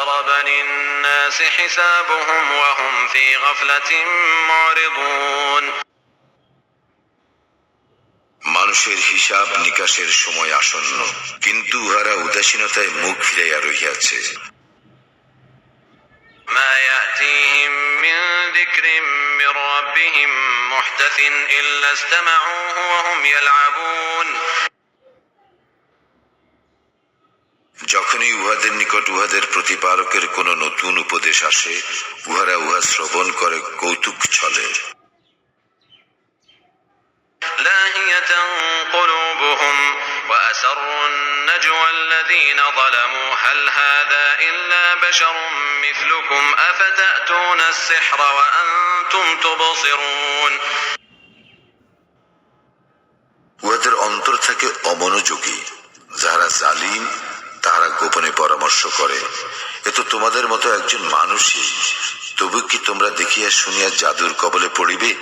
اقترب للناس حسابهم وهم في غفلة معرضون মানুষের হিসাব নিকাশের সময় আসন্ন কিন্তু উহারা উদাসীনতায় মুখ ফিরাইয়া রহিয়াছে ما يأتيهم من ذكر من ربهم محدث إلا استمعوه وهم يلعبون যখনই উহাদের নিকট উহাদের প্রতিপালকের কোন নতুন উপদেশ আসে উহারা উহা শ্রবণ করে কৌতুক ছলে لاهية قلوبهم وأسروا النجوى الذين ظلموا هل هذا إلا بشر مثلكم أفتأتون السحر وأنتم تبصرون উহাদের অন্তর থাকে অমনোযোগী যাহারা জালিম তাহারা গোপনে পরামর্শ করে। এ তো তোমাদের মতো একজন মানুষই। তবু কি তোমরা দেখিয়া শুনিয়া জাদুর কবলে পড়িবে?